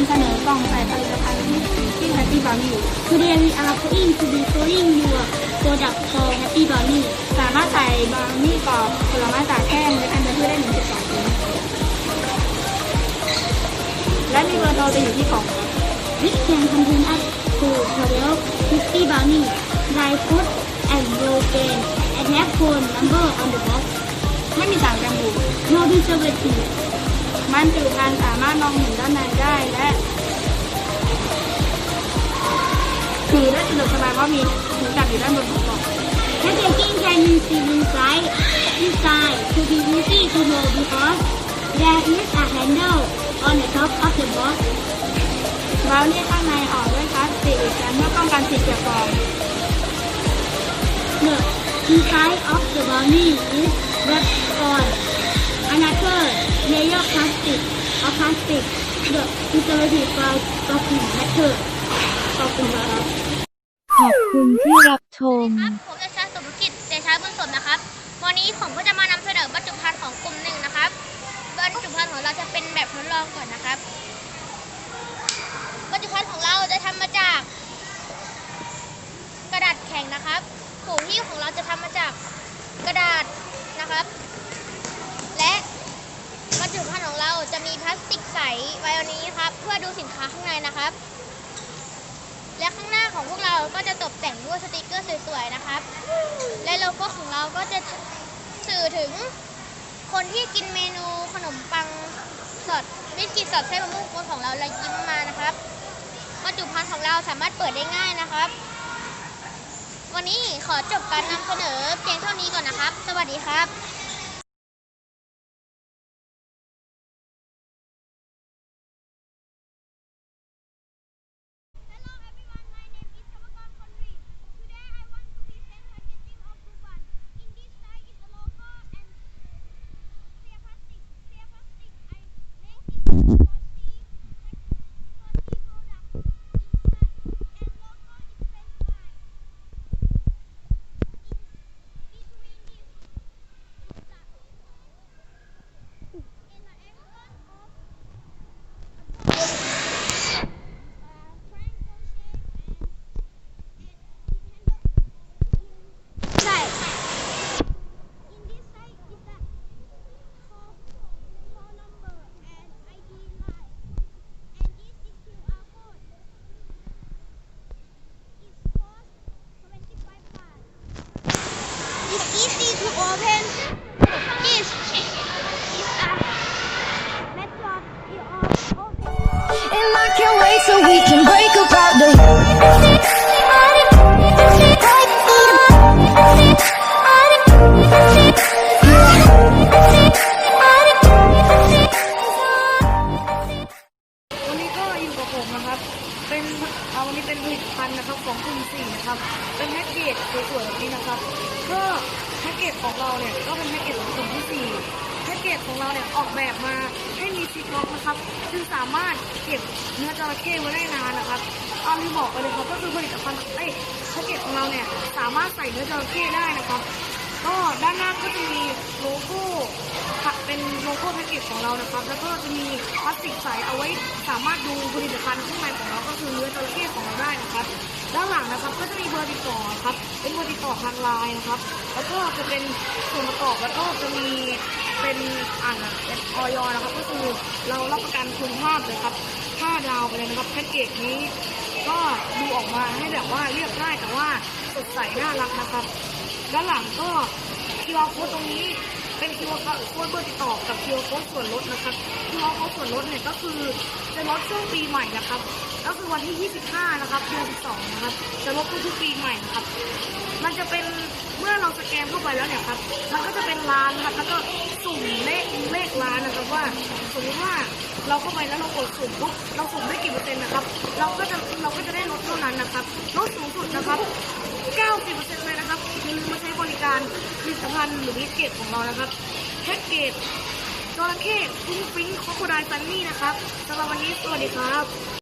ำเสนอกล่องใส่ผลิตภัณฑ์ที่ Happy Brownie Today we are going to be showing you a product for Happy Brownie สามารถใส่บราวนี่กรอบผลไม้ตากแห้งและอันเดอร์เพื่อได้หนึ่งจุดสองชิ้นและมีเบอร์โทรจะอยู่ที่กล่องครับ This can contain up to 12 50 brownie, dry fruit, and roll grain, and have phone number on the box. ไม่มีสารกันบูด No preservative มันจุภัณฑ์สามารถมองเห็นด้านในได้ สะดวกสบายเพราะมีถุงจับอยู่ด้านบนของกล่อง Packaging can be seen inside inside to be easy to hold because there is a handle on the top of the box บราวนี่ข้างในห่อด้วยพลาสติกอีกชั้นเพื่อป้องกันสิ่งเกี่ยวกอง The inside of the brownie is wrapped on another layer plastic of plastic. The preservative by stocking matter. ขอบคุณครับ ขอบคุณที่รับชม ครับผมเดชาสมกิจเดชาบุญสมนะครับ วันนี้ผมก็จะมานำเสนอบรรจุภัณฑ์ของกลุ่มหนึ่งนะครับบรรจุภัณฑ์ของเราจะเป็นแบบทดลองก่อนนะครับบรรจุภัณฑ์ของเราจะทำมาจาก กระดาษแข็งนะครับผงที่ของเราจะทำมาจากกระดาษนะครับ และบรรจุภัณฑ์ของเราจะมีพลาสติกใสไว้วันนี้ครับ เพื่อดูสินค้าข้างในนะครับ และข้างหน้าของพวกเราก็จะตกแต่งด้วยสติกเกอร์สวยๆนะครับ และโลโก้ของเราก็จะสื่อถึงคนที่กินเมนูขนมปังสดบิสกิตสดไส้มะม่วงกวนของเราและยิ้มมานะครับบรรจุภัณฑ์ของเราสามารถเปิดได้ง่ายนะครับ วันนี้ขอจบการนำเสนอเพียงเท่านี้ก่อนนะครับ สวัสดีครับ Hello everyone, my name is Chamakon Konri. Today I want to present packaging of Ruban. In this side is a logo and clear plastic. Clear plastic I make it for the for the product inside and logo is French line. In between this is the in the angle of a box, uh, triangle shape and Side. In this side is the call, call number and ID line. And this is QR code. It's cost 25 baht. It's easy to open. This is a method of opening. And I can't wait so we can break apart the วันนี้ก็อยู่กับผมนะครับ เป็นเอาวันนี้เป็นผลิตภัณฑ์นะครับของกลุ่มสี่นะครับ เป็นแพ็กเกจสวยๆแบบนี้นะครับ ก็แพ็กเกจของเราเนี่ยก็เป็นแพ็กเกจของกลุ่มที่สี่แพ็กเกจของเราเนี่ยออกแบบมาให้มี ซิปล็อกนะครับซึ่งสามารถเก็บเนื้อจระเข้ไว้ได้นานนะครับเอาที่บอกไปเลยครับก็คือผลิตภัณฑ์เอ้ยแพ็กเกจของเราเนี่ยสามารถใส่เนื้อจระเข้ได้นะครับ ก็ด้านหน้าก็จะมีโลโก้ค่ะเป็นโลโก้แพ็กเก จของเรานะครับ แล้วก็จะมีพลาสติกใสเอาไว้สามารถดูผลิตภัณฑ์ข้างในของเราก็คือเนื้อจระเข้ของเราได้นะครับ ด้านหลังนะครับก็จะมีเบอร์ติดต่อครับ เป็นเบอร์ติดต่อทางไลน์นะครับ แล้วก็จะเป็นส่วนประกอบแล้วก็จะมีเป็นอ่านเป็นออยนะครับ ก็คือเรารับประกันคุณภาพเลยครับ5ดาวไปเลยนะครับแพ็กเกจนี้ก็ดูออกมาให้แบบว่าเรียบง่ายแต่ว่าสดใสน่ารักนะครับ ด้านหลังก็ QR code ตรงนี้ เป็น QR code เบอร์ติดต่อกับตัวโค้ดส่วนลดนะครับ QR code ส่วนลดเนี่ยก็คือจะลดช่วงปีใหม่นะครับ ก็คือวันที่ 25 นะครับเดือน2นะครับ จะลดทุกปีใหม่นะครับ มันจะเป็นเมื่อเราสแกนเข้าไปแล้วเนี่ยครับ มันก็จะเป็นร้านนะครับ แล้วก็สุ่มเลขเลขร้านนะครับว่า สมมติว่าเราเข้าไปแล้วเรากดสุ่มปุ๊บเราสุ่มได้กี่เปอร์เซ็นต์นะครับ เราก็จะเราก็จะได้ลดเท่านั้นนะครับลดสูงสุดนะครับ90%เซ็นต์เลยนะครับอย่าลืมมาใช้บริการผลิตภัณฑ์หรือบิสเกตของเรานะครับแพ็กเกจจระเข้ฟุ้งฟิ้งคอโคไดซันนี่นะครับสำหรับวันนี้สวัสดีครับ